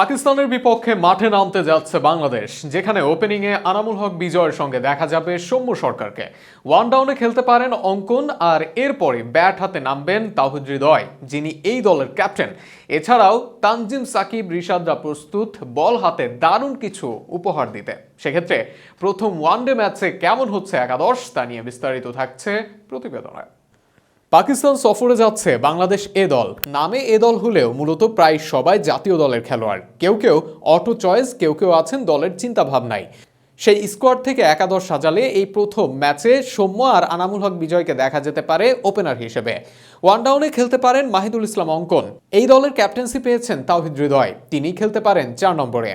পাকিস্তানের বিপক্ষে মাঠে নামতে যাচ্ছে বাংলাদেশ, যেখানে ওপেনিংয়ে আনামুল হক বিজয়ের সঙ্গে দেখা যাবে সৌম্য সরকারকে। ওয়ান ডাউনে খেলতে পারেন অঙ্কন, আর এরপরে ব্যাট হাতে নামবেন তাহিদ হৃদয়, যিনি এই দলের ক্যাপ্টেন। এছাড়াও তানজিম সাকিব, রিশাদরা প্রস্তুত, বল হাতে দারুণ কিছু উপহার দিতে। সেক্ষেত্রে প্রথম ওয়ানডে ম্যাচে কেমন হচ্ছে একাদশ, তা নিয়ে বিস্তারিত থাকছে প্রতিবেদনে। পাকিস্তান সফরে যাচ্ছে বাংলাদেশ এ দল। নামে এ দল হলেও মূলত প্রায় সবাই জাতীয় দলের খেলোয়াড়। কেউ কেউ অটো চয়েস, কেউ কেউ আছেন দলের চিন্তা ভাবনায় সেই স্কোয়াড থেকে একাদশ সাজালে এই প্রথম ম্যাচে সৌম্য আর আনামুল হক বিজয়কে দেখা যেতে পারে ওপেনার হিসেবে। ওয়ান ডাউনে খেলতে পারেন মাহিদুল ইসলাম অঙ্কন। এই দলের ক্যাপ্টেন্সি পেয়েছেন তাওহিদ হৃদয়। তিনি খেলতে পারেন চার নম্বরে।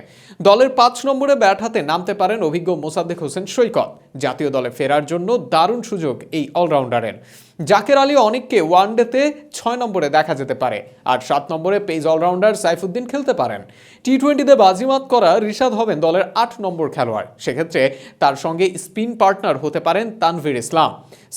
দলের পাঁচ নম্বরে ব্যাট হাতে নামতে পারেন অভিজ্ঞ মোসাদ্দেক হোসেন সৈকত। জাতীয় দলে ফেরার জন্য দারুণ সুযোগ এই অলরাউন্ডারের। জাকের আলী অনেককে ওয়ানডেতে ছয় নম্বরে দেখা যেতে পারে আর সাত নম্বরে পেজ অলরাউন্ডার সাইফুদ্দিন খেলতে পারেন। টি টোয়েন্টিতে বাজিমাত করা রিশাদ হবেন দলের আট নম্বর খেলোয়াড়। সেক্ষেত্রে তার সঙ্গে স্পিন পার্টনার হতে পারেন তানভীর ইসলাম।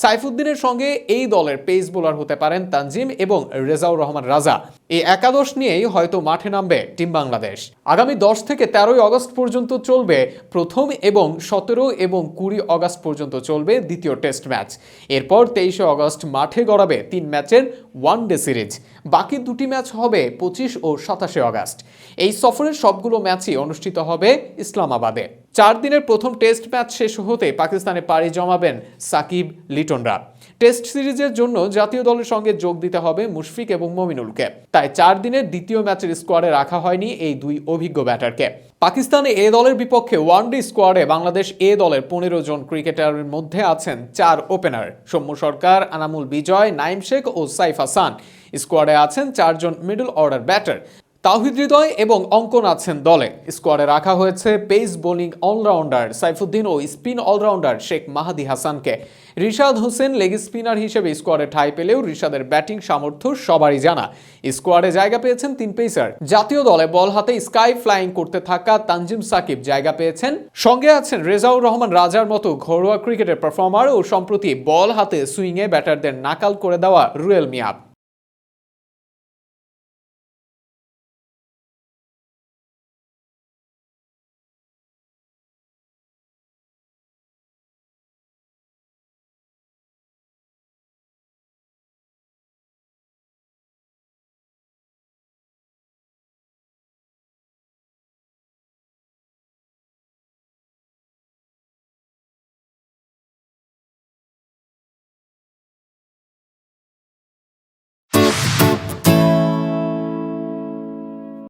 সাইফুদ্দিনের সঙ্গে এই দলের পেস বোলার হতে পারেন তানজিম এবং রেজাউর রহমান রাজা। এই একাদশ নিয়েই হয়তো মাঠে নামবে টিম বাংলাদেশ। আগামী দশ থেকে তেরোই আগস্ট পর্যন্ত চলবে প্রথম এবং সতেরো এবং কুড়ি আগস্ট পর্যন্ত চলবে দ্বিতীয় টেস্ট ম্যাচ। এরপর তেইশে আগস্ট মাঠে গড়াবে তিন ম্যাচের ওয়ান ডে সিরিজ। বাকি দুটি ম্যাচ হবে পঁচিশ ও সাতাশে আগস্ট এই সফরের সবগুলো ম্যাচই অনুষ্ঠিত হবে ইসলামাবাদে। চার দিনের প্রথম টেস্ট ম্যাচ শেষ হতে পাকিস্তানে পাড়ি জমাবেন সাকিব লিটনরা। টেস্ট সিরিজের জন্য জাতীয় দলের সঙ্গে যোগ দিতে হবে মুশফিক এবং মমিনুলকে। তাই চার দিনের দ্বিতীয় ম্যাচের স্কোয়াডে রাখা হয়নি এই দুই অভিজ্ঞ ব্যাটারকে। পাকিস্তানে এ দলের বিপক্ষে ওয়ানডে স্কোয়াডে বাংলাদেশ এ দলের পনেরো জন ক্রিকেটারের মধ্যে আছেন চার ওপেনার। সৌম্য সরকার, আনামুল বিজয়, নাইম শেখ ও সাইফ হাসান স্কোয়াডে আছেন চারজন middle order batter. Towhid Hridoy এবং অঙ্কন আছেন দলে। স্কোয়াডে রাখা হয়েছে পেস বোলিং অলরাউন্ডার সাইফুদ্দিন ও স্পিন অলরাউন্ডার শেখ মাহাদি হাসানকে। রিশাদ হোসেন লেগ স্পিনার হিসেবে স্কোয়াডে ঠাঁই পেলেও রিশাদের ব্যাটিং সামর্থ্য সবারই জানা। স্কোয়াডে জায়গা পেয়েছেন তিন পেসার। জাতীয় দলে বল হাতে স্কাই ফ্লাইং করতে থাকা তানজিম সাকিব জায়গা পেয়েছেন। সঙ্গে আছেন রেজাউর রহমান রাজার মতো ঘরোয়া ক্রিকেটের পারফর্মার ও সম্প্রতি বল হাতে সুইংয়ে ব্যাটারদের নাকাল করে দেওয়া রুয়েল মিয়াব